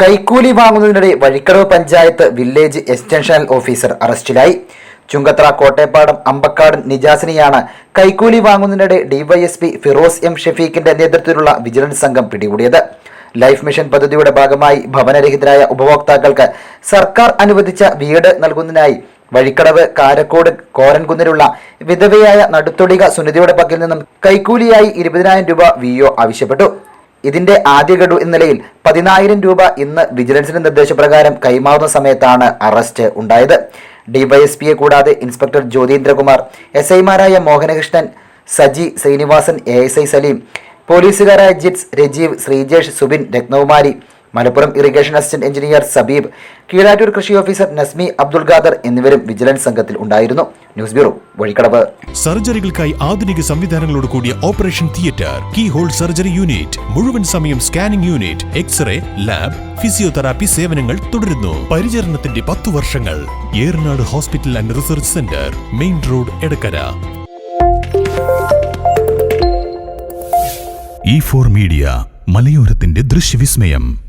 കൈക്കൂലി വാങ്ങുന്നതിനിടെ Vazhikkadavu panchayat village extension officer അറസ്റ്റിലായി. ചുങ്കത്ര കോട്ടേപ്പാടം അമ്പക്കാട് നിജാസിനെയാണ് കൈക്കൂലി വാങ്ങുന്നതിനിടെ ഡിവൈഎസ്പി ഫിറോസ് എം ഷെഫീഖിന്റെ നേതൃത്വത്തിലുള്ള വിജിലൻസ് സംഘം പിടികൂടിയത്. ലൈഫ് മിഷൻ പദ്ധതിയുടെ ഭാഗമായി ഭവനരഹിതരായ ഉപഭോക്താക്കൾക്ക് സർക്കാർ അനുവദിച്ച വീട് നൽകുന്നതിനായി വഴിക്കടവ് കാരക്കോട് കോരൻകുന്നിലുള്ള വിധവയായ നടുത്തൊടിക സുനിതയുടെ പക്കൽ നിന്നും കൈക്കൂലിയായി ഇരുപതിനായിരം രൂപ വി ആവശ്യപ്പെട്ടു. ഇതിന്റെ ആദ്യ ഗഡു എന്ന നിലയിൽ പതിനായിരം രൂപ ഇന്ന് വിജിലൻസിന്റെ നിർദ്ദേശപ്രകാരം കൈമാറുന്ന സമയത്താണ് അറസ്റ്റ് ഉണ്ടായത്. ഡിവൈഎസ്പിയെ കൂടാതെ ഇൻസ്പെക്ടർ ജ്യോതീന്ദ്രകുമാർ എസ് ഐമാരായ Mohanakrishnan Saji Srinivasan A S I Saleem പോലീസുകാരായ Jits Rajeev Sreejesh Subin Rathnakumari Malappuram irrigation assistant engineer Sabeeb Keezhattoor കൃഷി ഓഫീസർ നസ്മി അബ്ദുൾ ഖാദർ എന്നിവരും വിജിലൻസ് സംഘത്തിൽ ഉണ്ടായിരുന്നു. News bureau Vazhikkadavu. സർജറികൾക്കായി ആധുനിക സംവിധാനങ്ങളോട് കൂടിയ operation theatre keyhole surgery unit മുഴുവൻ സമയം scanning unit x ray lab physiotherapy സേവനങ്ങൾ തുടരുന്നു. പരിചരണത്തിന്റെ പത്തു വർഷങ്ങൾ. Eranad hospital and research centre main road Edakkara. E four media മലയോരത്തിന്റെ ദൃശ്യവിസ്മയം.